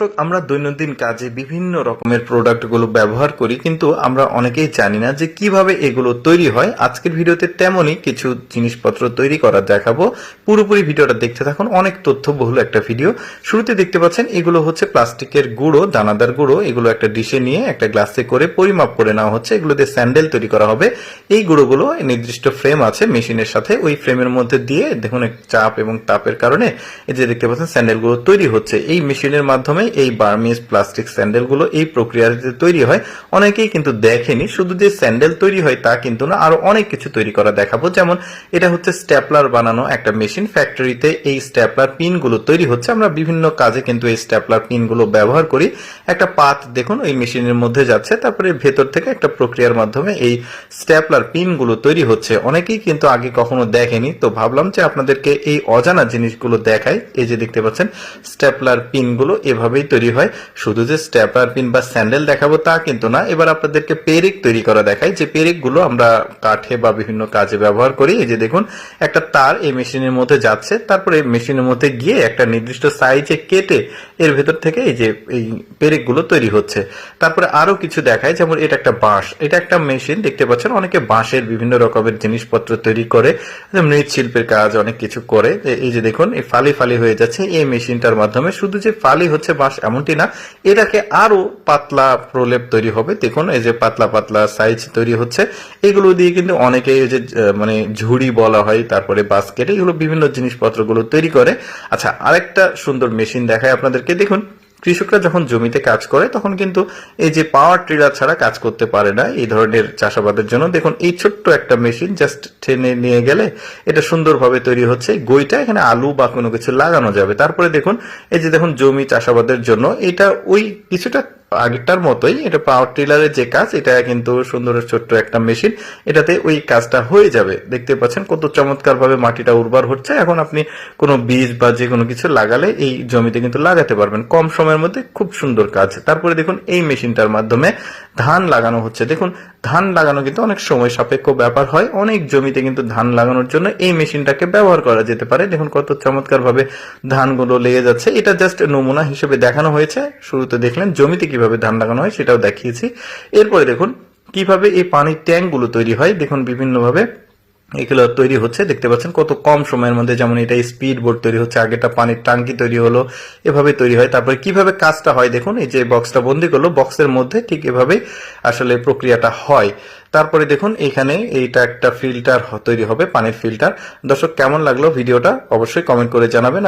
দর্শক, আমরা দৈনন্দিন কাজে বিভিন্ন রকমের প্রোডাক্টগুলো ব্যবহার করি, কিন্তু আমরা অনেকেই জানি না যে কীভাবে এগুলো তৈরি হয়। আজকের ভিডিওতে তেমনই কিছু জিনিসপত্র তৈরি করা দেখাবো। পুরোপুরি ভিডিওটা দেখতে থাকুন, অনেক তথ্যবহুল একটা ভিডিও। শুরুতে দেখতে পাচ্ছেন, এগুলো হচ্ছে প্লাস্টিকের গুঁড়ো, দানাদার গুঁড়ো। এগুলো একটা ডিশে নিয়ে একটা গ্লাসে করে পরিমাপ করে নেওয়া হচ্ছে। এগুলো দিয়ে স্যান্ডেল তৈরি করা হবে। এই গুঁড়োগুলো নির্দিষ্ট ফ্রেম আছে মেশিনের সাথে, ওই ফ্রেমের মধ্যে দিয়ে দেখুন, চাপ এবং তাপের কারণে এই যে দেখতে পাচ্ছেন, স্যান্ডেলগুলো তৈরি হচ্ছে। এই মেশিনের মাধ্যমে এই বার্মিজ প্লাস্টিক স্যান্ডেলগুলো এই প্রক্রিয়াতে তৈরি হয়। অনেকেই কিন্তু দেখেনি, শুধু যে স্যান্ডেল তৈরি হয় তা কিন্তু না, আরও অনেক কিছু তৈরি করা দেখাবো। যেমন এটা হচ্ছে স্ট্যাপলার বানানো একটা মেশিন। ফ্যাক্টরিতে এই স্ট্যাপলার পিনগুলো তৈরি হচ্ছে। আমরা বিভিন্ন কাজে কিন্তু এই স্ট্যাপলার পিনগুলো ব্যবহার করি। একটা পাত দেখুন, ওই মেশিনের মধ্যে যাচ্ছে, তারপরে ভেতর থেকে একটা প্রক্রিয়ার মাধ্যমে এই স্ট্যাপলার পিনগুলো তৈরি হচ্ছে। অনেকেই কিন্তু আগে কখনো দেখেনি, তো ভাবলাম যে আপনাদেরকে এই অজানা জিনিসগুলো দেখাই। এই যে দেখতে পাচ্ছেন, স্ট্যাপলার পিনগুলো এভাবেই তৈরি হয়। শুধু যে স্ট্যাপলার পিন বা স্যান্ডেল দেখাবো তা কিন্তু না। এবার আপনাদেরকে পেরেক তৈরি করা দেখাই। যে পেরেকগুলো আমরা কাঠে বা বিভিন্ন কাজে ব্যবহার করি। এই যে দেখুন, একটা তার এই মেশিনের মধ্যে যাচ্ছে। তারপরে মেশিনের মধ্যে গিয়ে একটা নির্দিষ্ট সাইজে কেটে এর ভেতর থেকে এই যে এই পেরেকগুলো তৈরি হচ্ছে। তারপরে আরও কিছু দেখায় যেমন এটা একটা বাঁশ। এটা একটা মেশিন, দেখতে পাচ্ছেন? অনেকে বাঁশের বিভিন্ন রকমের জিনিসপত্র তৈরি করে মৃৎশিল্পের কাজ, অনেক কিছু করে। এই যে দেখুন, এই ফালি ফালি হয়ে যাচ্ছে। এই মেশিনটার মাধ্যমে শুধু যে ফালি হচ্ছে বাঁশ এমনটি না। এটাকে আরও পাতলা প্রলেপ তৈরি হবে। দেখুন, এই যে পাতলা পাতলা সাইজ তৈরি হচ্ছে। এগুলো দিয়ে কিন্তু অনেকে এই যে মানে ঝুড়ি বলা হয়, তারপরে বাস্কেট এগুলো বিভিন্ন জিনিসপত্রগুলো তৈরি করে। আচ্ছা আরেকটা সুন্দর মেশিন দেখায় আপনাদেরকে। দেখুন কৃষকরা যখন জমিতে কাজ করে, তখন কিন্তু এই যে পাওয়ার ট্রিলার ছাড়া কাজ করতে পারে না, এই ধরনের চাষাবাদের জন্য। দেখুন, এই ছোট্ট একটা মেশিন জাস্ট টেনে নিয়ে গেলে এটা সুন্দরভাবে তৈরি হচ্ছে। গইটা এখানে আলু বা কোনো কিছু লাগানো যাবে। তারপরে দেখুন, এই যে দেখুন, জমি চাষাবাদের জন্য এটা ওই কিছুটা আগেরটার মতোই, এটা পাওয়ার টিলারের যে কাজ, এটা কিন্তু সুন্দর ছোট্ট একটা মেশিন এটাতে ওই কাজটা হয়ে যাবে। দেখতে পাচ্ছেন কত চমৎকার ভাবে মাটিটা উর্বর হচ্ছে। এখন আপনি কোনো বীজ বা যে কোনো কিছু লাগালে এই জমিতে কিন্তু লাগাতে পারবেন। কম সময়ের মধ্যে খুব সুন্দর কাজ। তারপরে দেখুন, এই মেশিনটার মাধ্যমে ধান লাগানো হচ্ছে। দেখুন, ধান লাগানো কিন্তু অনেক সময় সাপেক্ষ ব্যাপার হয়। অনেক জমিতে কিন্তু ধান লাগানোর জন্য এই মেশিনটাকে ব্যবহার করা যেতে পারে। দেখুন, কত চমৎকার ভাবে ধানগুলো লেগে যাচ্ছে। এটা জাস্ট নমুনা হিসেবে দেখানো হয়েছে। শুরুতে দেখলেন, জমিতে কীভাবে ধান লাগানো হয় সেটাও দেখিয়েছি। এরপরে দেখুন, কীভাবে এই পানির ট্যাঙ্কগুলো তৈরি হয়, দেখুন বিভিন্নভাবে এগুলো তৈরি হচ্ছে। দেখতে পাচ্ছেন কত কম সময়ের মধ্যে যেমন এটা স্পিড বোর্ড তৈরি হচ্ছে আগেটা পানির টাঙ্কি তৈরি হলো, এভাবে তৈরি হয়। তারপরে কীভাবে কাজটা হয় দেখুন, এই যে বক্সটা বন্দি করল বক্সের মধ্যে ঠিক এভাবে আসলে প্রক্রিয়াটা হয়। তারপরে দেখুন, এখানে এইটা একটা ফিল্টার তৈরি হবে, পানির ফিল্টার দর্শক, কেমন লাগল ভিডিওটা? অবশ্যই কমেন্ট করে জানাবেন।